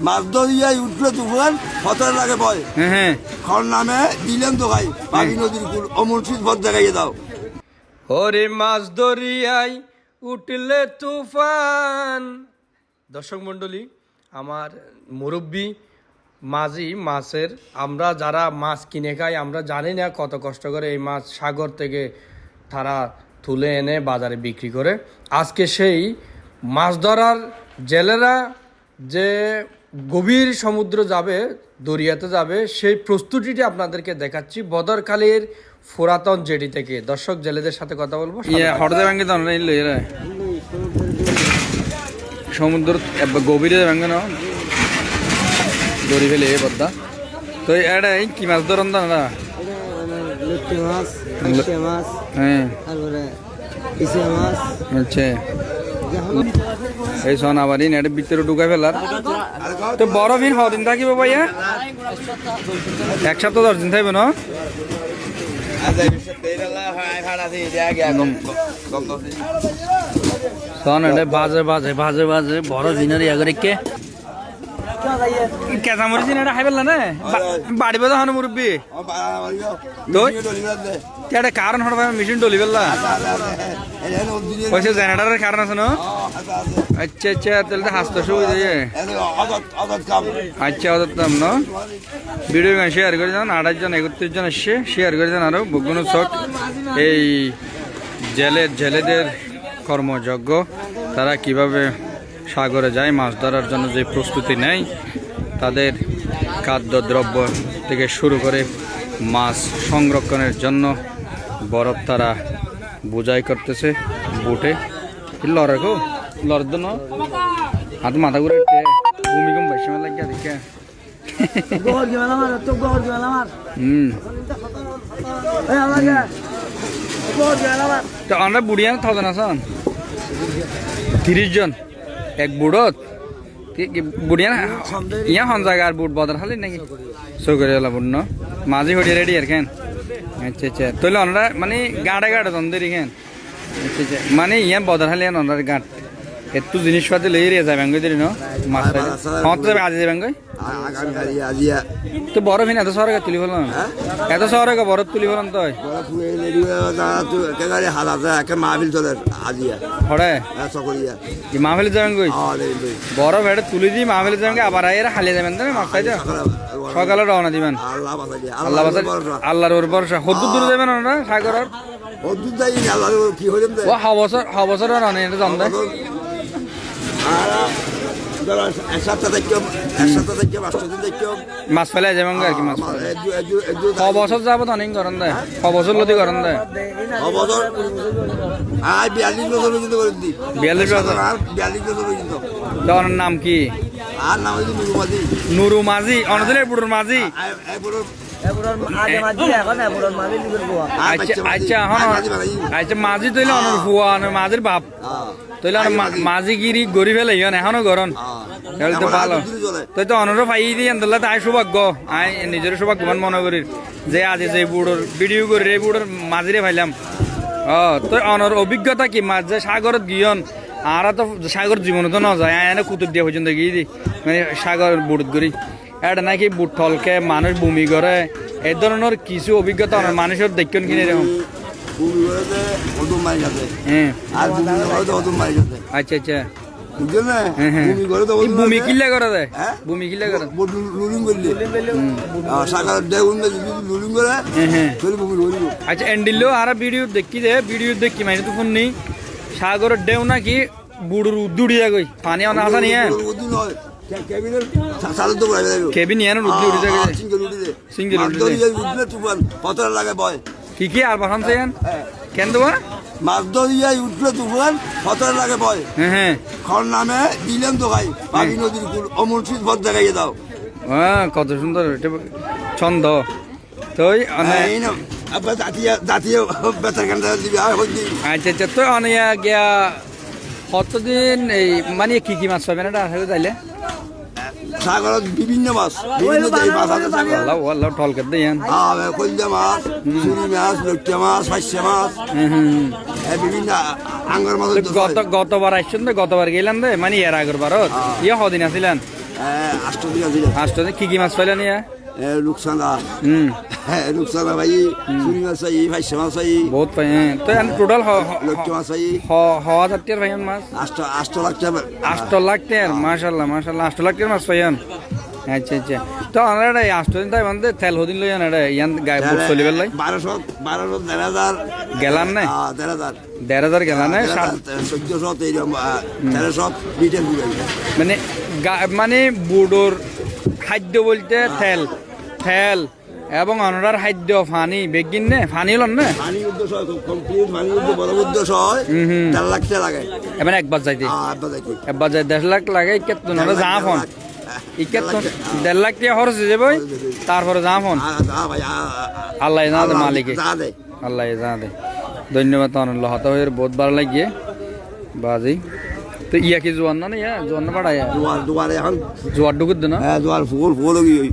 মাছ ধরিয়াই উঠল তুফান ফতর লাগে হ্যাঁ হ্যাঁ। খর নামে দিলেন তো ভাই পাখি নদীর কুল অমরশিদ ভদ দেখাইয়ে দাও। ওরে মাছ দরিয়াই উঠলে তুফান। দর্শক মণ্ডলী আমার মুরব্বী মাঝি মাছের আমরা যারা মাছ কিনে খাই আমরা জানি না কত কষ্ট করে এই মাছ সাগর থেকে তারা তুলে এনে বাজারে বিক্রি করে। আজকে সেই মাছ ধরার জেলেরা যে গভীর সমুদ্র যাবে দরিয়াতে যাবে সেই প্রস্তুতিটি আপনাদেরকে দেখাচ্ছি বদরখালীর পুরাতন জেটি থেকে। দর্শক জেলেদের সাথে কথা বলব ইয়ে সমুদ্র গভীরে ব্যাংকে না। দড়ি ফেলে এ পদ্মা তো এটা কি মাছ ধরন না না মাছ মাছ হ্যাঁ। তারপরে ইসে মাছ। আচ্ছা। এই সন আবার ভিতরে ঢুকাই ফেলার। তো বড় দিন হদিন থাকিব ভাইয়া? এক সপ্তাহ দশ দিন থাকবে না? বাজে বাজে বাজে বাজে, বড় দিনের ইয়া করে কে কেঁচা মরিচ এটা খাই পেলা না বাড়ি বেদা হন মুরব্বী? এটা কারণ হঠাৎ মেশিন ডলি ফেললা পয়সা জেনারেটারের কারণ আছে না? আচ্ছা আচ্ছা তাহলে তো হাসতে সুবিধা আচ্ছা ওদের না? ভিডিও গান শেয়ার করে দেন আঠাশ জন একত্রিশ জন এসছে শেয়ার করে দেন আরও বগুনো শখ এই জেলের জেলেদের কর্মযজ্ঞ তারা কীভাবে সাগরে যায় মাছ ধরার জন্য যে প্রস্তুতি নেয় তাদের খাদ্যদ্রব্য থেকে শুরু করে মাছ সংরক্ষণের জন্য বরফ তারা বোঝাই করতেছে বুটে। লড়ে গো লড়ের জন্য হাত মাথা ঘুরে ভূমিকম্প মেলা লাগিয়া দেখে আমার তো গোহর গেল আমার হুম। এই আমার গোহর গেল আমার তো আমরা বুড়িয়ান থাউজেন্ড আসান তিরিশ জন। এক বুড়ত? বুড়িয়ান ইয়া হন জায়গা আর বুট বদল হালি নাকি? চৌকরি এলা বুট ন? মাঝি হড়ি রেডি আর কেন আচ্ছা আচ্ছা। তৈলে অনরা মানে গাড়ে গাড়ে তন্দরি কেন আচ্ছা আচ্ছা। মানে ইয়া বদল হালি অনরার গাঁট একটু জিনিসপাতি লই রে যাবেন গই দিলি ন? মাছ হত যাবে আজ যাবেন গই তো বড় ভিন এত শহরে তুলি ফেলাম। এত শহরে বরফ তুলি ফেলাম তো। মাহবিল চলে আজিয়া হরে? চকরিয়া এই মাহফিলে যাবেন কই? বড় ভেড়ে তুলি দি মাহফিলে যাবেন আবার আইরা হালিয়ে যাবেন তাই মাছ খাইতে সকালে রওনা দিবেন। আল্লাহ আল্লাহর ওর ভরসা। হদ্দুর দূরে যাবেন সাগরের? অদ্ভুত যাই আল্লাহ কি হইলাম ও হ বছর রানে এটা জান দেয় এক সপ্তাহ দেখতাম এক দেখতাম পাঁচটা দেখতাম মাছ ফেলে আর কি মাছ বছর যাব তো অনেক করেন দেয়। হ বছর করেন দেয়। আর বিয়াল্লিশ বছর পর্যন্ত করে দিই বিয়াল্লিশ বছর? আর বিয়াল্লিশ বছর পর্যন্ত। তো নাম কি? আর নাম হচ্ছে নুরু মাঝি বুড়োর মাঝি। মাঝি মাঝি আচ্ছা আচ্ছা আচ্ছা তৈলে অনর ফুয়া মাঝির বাপ। তৈলে অনর মাঝি গিরি গড়ি ফেলে ইয়ন এখনও গরন তো ভালো তুই তো অনর পাই দিয়ে আনতলা তাই সৌভাগ্য। আই নিজের সৌভাগ্যবান মনে করি যে আজি যে বুড়োর ভিডিও করি এই বুড়োর মাঝিরে পাইলাম ও তুই অনর অভিজ্ঞতা কি? মাছ যে সাগরত গিয়ন আর তো সাগর জীবনে তো ন যায় এনে কুতুব দিয়ে পর্যন্ত গিয়ে দি। মানে সাগর বুড়ত করি এটা নাকি বুট ঠলকে মানুষ বমি করে এই ধরনের কিছু অভিজ্ঞতা অনেক মানুষের দেখুন কিনে এরকম। হ্যাঁ। আচ্ছা আচ্ছা। হ্যাঁ, হ্যাঁ। আচ্ছা মানে সাগরের ডেউ নাকি বুড়ুর উদ্দুড়ি যা গই পানি আসা নিয়ে। ওদিন হয় কেবিনের সালে তো যাবে। কেবি নিয়ে উদ্দুড়ি উড়ি যাবে সিঙ্গেল উঠে Single উঠে উঠলে তুফান পতর লাগে বয়। কি কি? আর চাইন কেন দেবো মাছ ধরিয়াই উঠলে তুফান পতর লাগে বয়। হ্যাঁ হ্যাঁ। খর নামে দিলেন তো ভাই। পাখি নদীর কুল দেখাইয়ে দাও। হ্যাঁ কত সুন্দর। এটা ছন্দ। আর আচ্ছা আচ্ছা। তো অনেক গিয়া কতদিন এই মানে কি কি মাছ পাবেন এটা আসলে তাইলে সাগরত বিভিন্ন মাছ বিভিন্ন দেশ মাছ আছে সাগর আল্লাহ আল্লাহ টলকে দেন কলজা মাছ চুরি মাছ লক্ষ্য মাছ ফাইসা মাছ এই বিভিন্ন আঙ্গার মাছ গত গতবার আসছেন তো গতবার গেলেন দে? মানে এর আগের বারত ইয়ে হদিন আসিলেন আষ্ট দিন আছে আসতে কি কি মাছ পাইলেন ইয়া রুকসানা হুম। হ্যাঁ রুকসানা ভাই চুরি মাছ চাই ভাইসা মাছ চাই বহুত পাই হ্যাঁ। তো টোটাল লক্ষ্য মাছ চাই হওয়া জাতীয় ভাইয়ান মাছ। আষ্ট আষ্ট লাখ আষ্ট লাখ মাশাল্লাহ মাশাল্লাহ আষ্ট লাখ মাছ পাইয়ান আচ্ছা আচ্ছা। তো আমরা এটা আষ্ট দিন তাই মানে তেল হদিন লইয়ান এটা ইয়ান গায়ে বুট চলিবার লাই। বারোশো বারোশো দেড় হাজার। গেলান না হাজার। দেড় হাজার গেলান না ষাট চোদ্দশো এইরকম তেরোশো মানে গা- মানে বুডোর খাদ্য বলতে তেল তেল এবং অনরার খাদ্য ফানি বেগিন নে? ফানি লন না? পানি উদ্দেশ্য কমপ্লিট পানি উদ্দেশ্য বড় উদ্দেশ্য হয়। দেড় লাখ টাকা লাগে। এবার একবার যাইতে। একবার দেখি একবার যাই দেড় লাখ লাগে ইকে তো নলে যা ফোন ইকে তো দেড় লাখ টাকা খরচ হয়ে যাবে তারপরে যা ফোন ভাই আল্লাহ না দে মালিকে। যা দে আল্লাহ যা দে ধন্যবাদ তাহলে হতা হয়ে বহুত বার লাগিয়ে বাজি। তো ইয়া কি জোয়ান না না ইয়া? জোয়ান না বাড়া দুয়ার দুয়ারে এখন। জোয়ার ঢুকুত না? হ্যাঁ দুয়ার ফুল ফুল গিয়ে।